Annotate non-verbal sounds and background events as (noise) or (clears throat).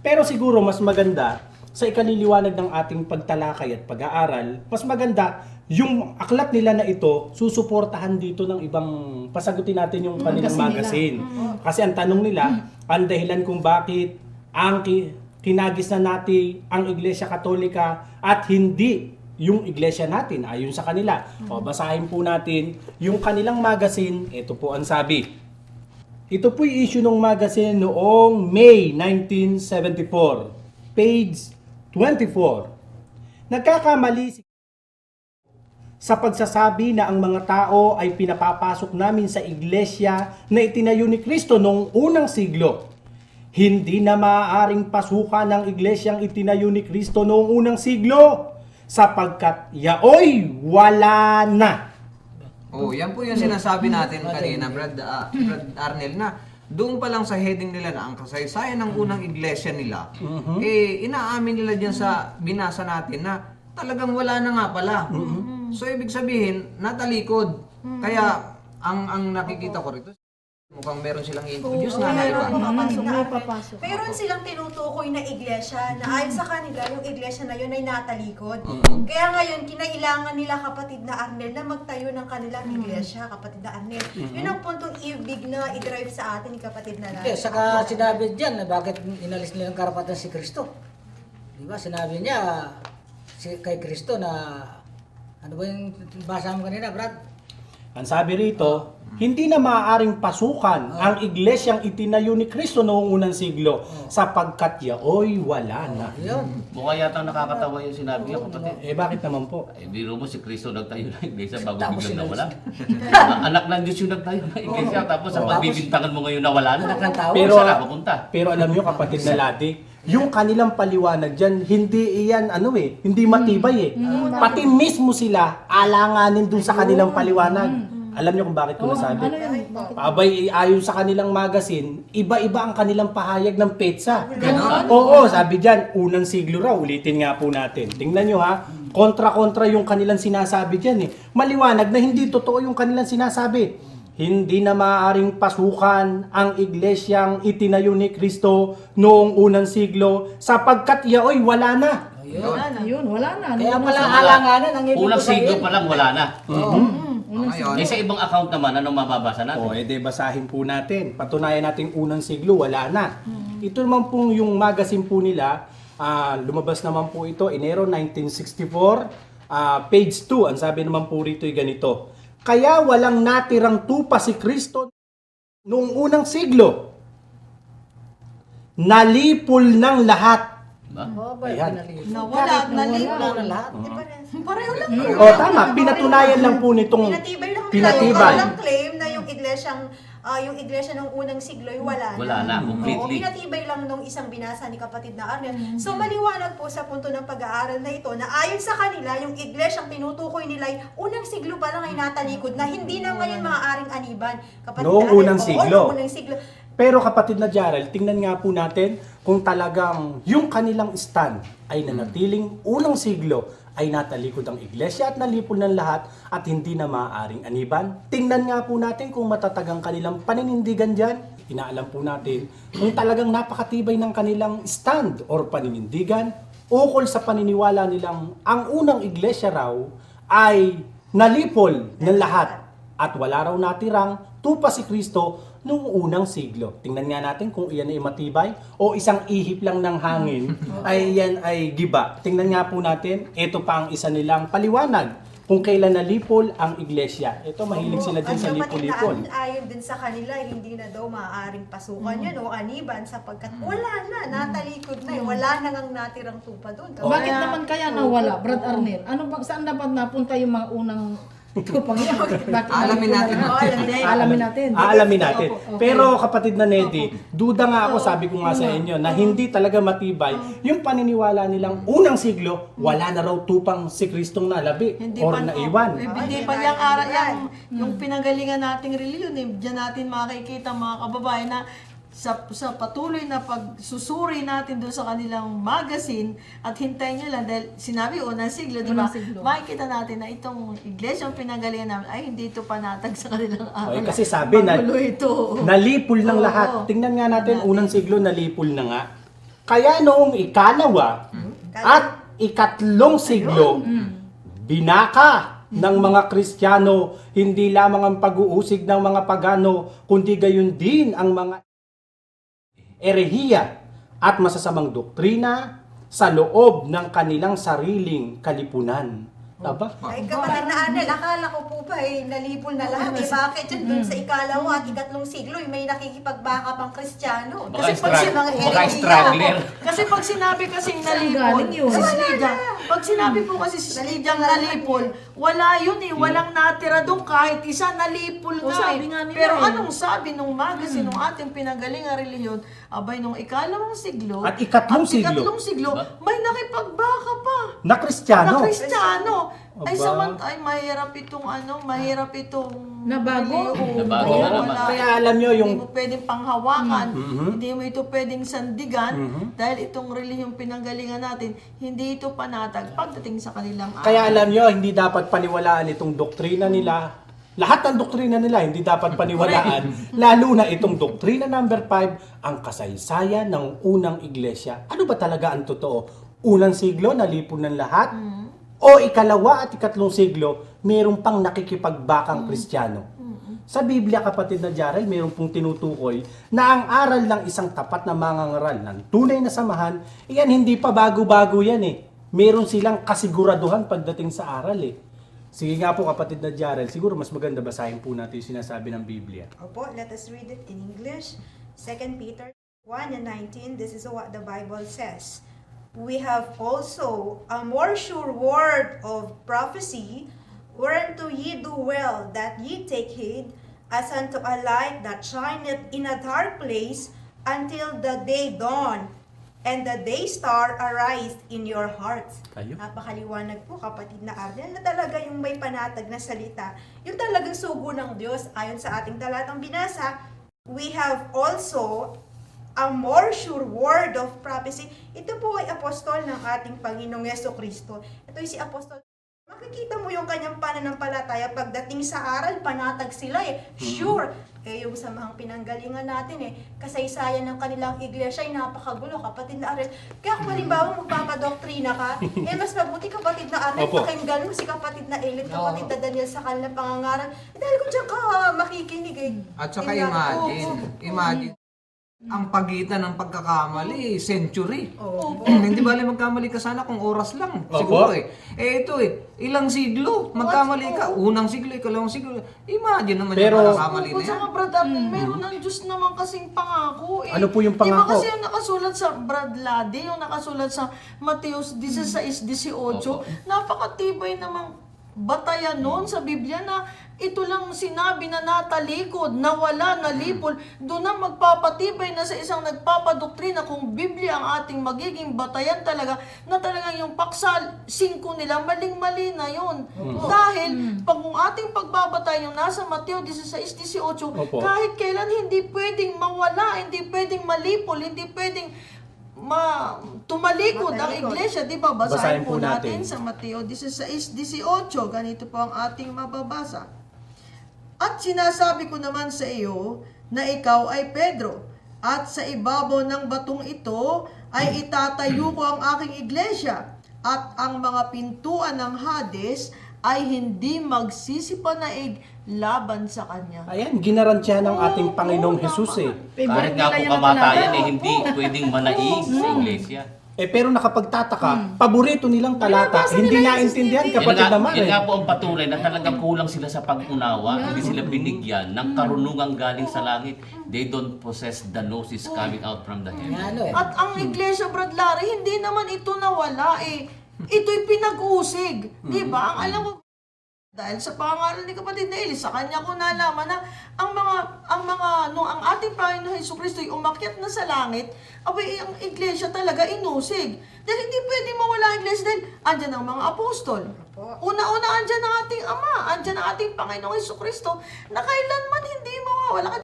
Pero siguro mas maganda sa ikaliliwanag ng ating pagtalakay at pag-aaral, mas maganda yung aklat nila na ito, susuportahan dito ng ibang pasagutin natin yung kanilang magazine. Kasi ang tanong nila, ang dahilan kung bakit ang ki- kinagis na natin ang Iglesia Katolika at hindi yung iglesia natin ayon sa kanila. O basahin po natin yung kanilang magazine. Ito po ang sabi. Ito po issue ng magazine noong May 1974. Page 24. Nagkakamali si sa pagsasabi na ang mga tao ay pinapapasok namin sa iglesia na itinayo ni Kristo noong unang siglo. Hindi na maaaring pasukan ng iglesyang itinayo ni Kristo noong unang siglo sapagkat yaoy wala na. Oh, yan po yung sinasabi natin kanina, Brad, ah, Brad Arnel, na doon pa lang sa heading nila na ang kasaysayan ng unang iglesia nila, eh, inaamin nila dyan sa binasa natin na talagang wala na nga pala. So, ibig sabihin, natalikod. Kaya, ang ang nakikita ko rito, mukhang meron silang introduce na na iba. Papasok na papasok. Meron silang tinutukoy na iglesia na ayon sa kanila, yung iglesia na yun ay natalikod. Mm-hmm. Kaya ngayon, kinailangan nila kapatid na Arnel na magtayo ng kanilang iglesia, kapatid na Arnel. Yun ang puntong ibig na i-drive sa atin ni kapatid na Eh, saka sinabi diyan na bakit inalis nila ang karapatan si Kristo. Di ba? Sinabi niya si, kay Kristo na ano ba yung basa mo kanina, Brad? Ang sabi rito, hindi na maaaring pasukan ang iglesyang itinayo ni Kristo noong unang siglo sapagkat yaoy wala na. Yun. Mukha yata nakakatawa yung sinabi niya, kapatid. Eh bakit naman po? Eh, biro mo si Kristo nagtayo ng iglesia bago Tapos biglang nawala. (laughs) Mga anak ng Diyos yung nagtayo ng iglesia, tapos sa pagbibintangan mo ngayon nawala na. Anak ng tao. Pero, Saan ka pupunta? pero alam nyo kapatid na ladi, yung kanilang paliwanag dyan, hindi iyan ano eh, hindi matibay eh. Pati mismo sila alanganin dun sa kanilang paliwanag. Alam nyo kung bakit ko nasabi? Ano? Abay, ayon sa kanilang magazine, iba-iba ang kanilang pahayag ng petsa. Ganon? Oo, sabi dyan, unang siglo raw, ulitin nga po natin. Tingnan nyo ha, kontra-kontra yung kanilang sinasabi dyan eh. Maliwanag na hindi totoo yung kanilang sinasabi. Hindi na maaaring pasukan ang iglesyang itinayo ni Kristo noong unang siglo sapagkat yaoy wala na. Ayun. Ayun, wala na. Kaya Ano pala na- alanganan ang ibig Unang siglo pa lang wala na. Oo. Oh, ngayon, Eh, sa ibang account naman, anong mababasa O, natin? edi basahin po natin. Patunayan natin unang siglo, wala na. Ito naman pong yung magazine po nila, ah, lumabas naman po ito, Enero 1964, ah, page 2. Ang sabi naman po rito ay ganito. Kaya walang natirang tupa si Kristo noong unang siglo. Nalipol ng lahat. Ayan. Nawala, nalipol. Lahat. Pareho lang. O tama, pinatunayan lang po nitong Pinatibay lang pinatibay. walang claim na yung iglesyang ah, yung iglesia ng unang siglo ay wala na. Wala na, Oo, completely. pinatibay lang nung isang binasa ni kapatid na Arnel. So maliwanag po sa punto ng pag-aaral na ito na ayon sa kanila, yung iglesyang tinutukoy nila ay unang siglo pa lang ay natalikod na hindi na ngayon maaaring aniban. Kapatid Noong na Arnel, unang oo, siglo. noong unang siglo. Pero kapatid na Jarel, tingnan nga po natin kung talagang yung kanilang stand ay nanatiling unang siglo ay natalikod ang iglesia at nalipol ng lahat at hindi na maaaring aniban. Tingnan nga po natin kung matatag ang kanilang paninindigan dyan. Inaalam po natin kung talagang napakatibay ng kanilang stand or paninindigan ukol sa paniniwala nilang ang unang iglesia raw ay nalipol ng lahat at wala raw natirang tupa si Kristo noong unang siglo. Tingnan nga natin kung iyan ay matibay o isang ihip lang ng hangin (laughs) ay yan ay giba. Tingnan nga po natin, ito pa ang isa nilang paliwanag kung kailan nalipol ang iglesia. Ito mahilig sila din sa lipol-lipol. Ayon din sa kanila, hindi na daw maaaring pasukan yun o aniban sapagkat wala na, natalikod na eh. Wala na ngang natirang tupa doon. Bakit naman kaya nawala, Brad Arnel? Ano bang saan dapat napunta yung mga unang tupang yan? (laughs) Bakit (laughs) Alamin natin. Oo, alamin natin. Alamin natin. Aalamin natin. Opo. Pero kapatid na Nedy, duda nga ako, sabi ko nga sa inyo, na hindi talaga matibay yung paniniwala nilang unang siglo, wala na raw tupang si Kristong nalabi Hindi or pa naiwan. Eh, hindi di pa aral Hindi yan. Yung pinagalingan nating reliyon, eh, diyan natin makikita mga kababayan na sa, sa patuloy na pagsusuri natin doon sa kanilang magazine at hintayin nyo lang dahil sinabi unang siglo, di ba? Makikita natin na itong iglesia yung pinagalingan namin ay hindi ito panatag sa kanilang aral. Okay, kasi sabi na ito. nalipol ng Oo. lahat. Tingnan nga natin, unang siglo nalipol na nga. Kaya noong ikalawa at ikatlong siglo, binaka ng mga Kristiyano hindi lamang ang pag-uusig ng mga pagano, kundi gayon din ang mga erehiya at masasamang doktrina sa loob ng kanilang sariling kalipunan. Aba? Ay, kapatid na Arnel, akala ko po ba eh, nalipol na lahat. Eh, bakit yun dun sa ikalawa at ikatlong siglo, eh, may nakikipagbaka pang Kristiyano? Baka Kasi pag si mga baka. (laughs) Kasi pag sinabi kasing nalipol, galing yun? si Lydia, pag sinabi po kasi si Lydia nalipol, wala yun eh, walang natira doon kahit isa nalipol O, nga sabi eh. nga nila Pero eh. anong sabi nung magazine, nung ating pinagaling reliyon, abay nung ikalawang siglo, At ikatlong at siglo. ikatlong siglo, may nakipagbaka pa. Na Kristiyano? Na Kristiyano. Ay, Aba. saman, ay, mahirap itong ano, mahirap itong Nabago. reliyon. Nabago na naman. wala. Kaya alam nyo yung- Hindi mo pwedeng panghawakan, Mhm. hindi mo ito pwedeng sandigan, Mhm. dahil itong relihiyong pinanggalingan natin, hindi ito panatag pagdating sa kanilang Kaya alam nyo, hindi dapat paniwalaan itong doktrina nila. Lahat ng doktrina nila hindi dapat paniwalaan. (laughs) lalo na itong doktrina number 5, ang kasaysayan ng unang iglesia. Ano ba talaga ang totoo? Unang siglo, nalipon ng lahat? O ikalawa at ikatlong siglo, mayroon pang nakikipagbakang kristyano? Sa Biblia, kapatid na Jarel, mayroon pong tinutukoy na ang aral ng isang tapat na mangangaral ng tunay na samahan, iyan hindi pa bago-bago yan eh. Meron silang kasiguraduhan pagdating sa aral eh. Sige nga po kapatid na Jarel, siguro mas maganda basahin po natin yung sinasabi ng Biblia. Opo, let us read it in English. 2 Peter 1 and 19, this is what the Bible says. We have also a more sure word of prophecy, whereunto ye do well that ye take heed, as unto a light that shineth in a dark place, until the day dawn, and the day star arise in your hearts. Kayo? Napakaliwanag po kapatid na Arnel na talaga yung may panatag na salita. Yung talagang sugo ng Diyos ayon sa ating talatang binasa. We have also a more sure word of prophecy. Ito po ay apostol ng ating Panginoong Yeso Kristo. Ito ay si apostol. Makikita mo yung kanyang pananampalataya pagdating sa aral, panatag sila eh. Sure. Eh yung sa mga pinanggalingan natin eh, kasaysayan ng kanilang iglesia ay napakagulo, kapatid na Arel. Kaya kung halimbawa magpapadoktrina ka, eh mas mabuti kapatid na Arel, Opo. pakinggan mo si kapatid na Elit, kapatid na Daniel sa kanilang pangangaral. Eh, dahil kung diyan ka makikinig eh. At saka Tingnan- imagine, Oo, oo. imagine, ang pagitan ng pagkakamali, century. Oo. (clears throat) Hindi bali magkamali ka sana kung oras lang. Opo. Siguro eh. Eh ito eh, ilang siglo, magkamali ka. Unang siglo, ikalawang siglo. Imagine naman Pero- yung pagkakamali na Kung yan. sa Brad Arnel, meron ng Diyos naman kasing pangako eh. Ano po yung Di ba pangako? kasi yung nakasulat sa Brad Lade, yung nakasulat sa Mateos 16-18, Opo. napakatibay namang batayan noon sa Biblia na ito lang sinabi na natalikod, nawala, nalipol, doon na magpapatibay na sa isang nagpapadoktrina kung Biblia ang ating magiging batayan talaga, na talagang yung paksa 5 nila, maling-mali na yun. Dahil, pag ang ating pagbabatay yung nasa Mateo 16-18, Opo. kahit kailan hindi pwedeng mawala, hindi pwedeng malipol, hindi pwedeng ma tumalikod ang iglesia, di ba? Basahin Basahin po po natin. natin sa Mateo 16:18. Ganito po ang ating mababasa. At sinasabi ko naman sa iyo na ikaw ay Pedro, at sa ibabaw ng batong ito ay itatayo ko ang aking iglesia, at ang mga pintuan ng Hades ay hindi magsisipanaig laban sa kanya. Ayan, ginarantya ng ating Oo, Panginoong. Jesus eh. Kahit nga po kamatayan eh, hindi pwedeng manaig sa iglesia. Eh pero nakapagtataka, paborito nilang talata, Binabasa hindi nila yung naintindihan. Yan kapatid nga, naman yan eh. nga po ang patunay na talagang kulang sila sa pag-unawa, hindi sila binigyan ng karunungang galing sa langit. They don't possess the gnosis coming out from the heaven. Ano eh. At ang iglesia, Brad Larry, hindi naman ito nawala eh. Ito'y pinag-usig. Di ba? Ang alam mo, dahil sa pangalan ni kapatid na Eli, sa kanya ko nalaman na ang mga, ang mga, no, ang ating Panginoon Hesus Kristo ay umakyat na sa langit, abay, ang iglesia talaga inusig. Dahil hindi pwede mawala ang iglesia dahil andyan ang mga apostol. Una-una andyan ang ating Ama, andyan ang ating Panginoong Hesus Kristo na kailanman hindi mawawala.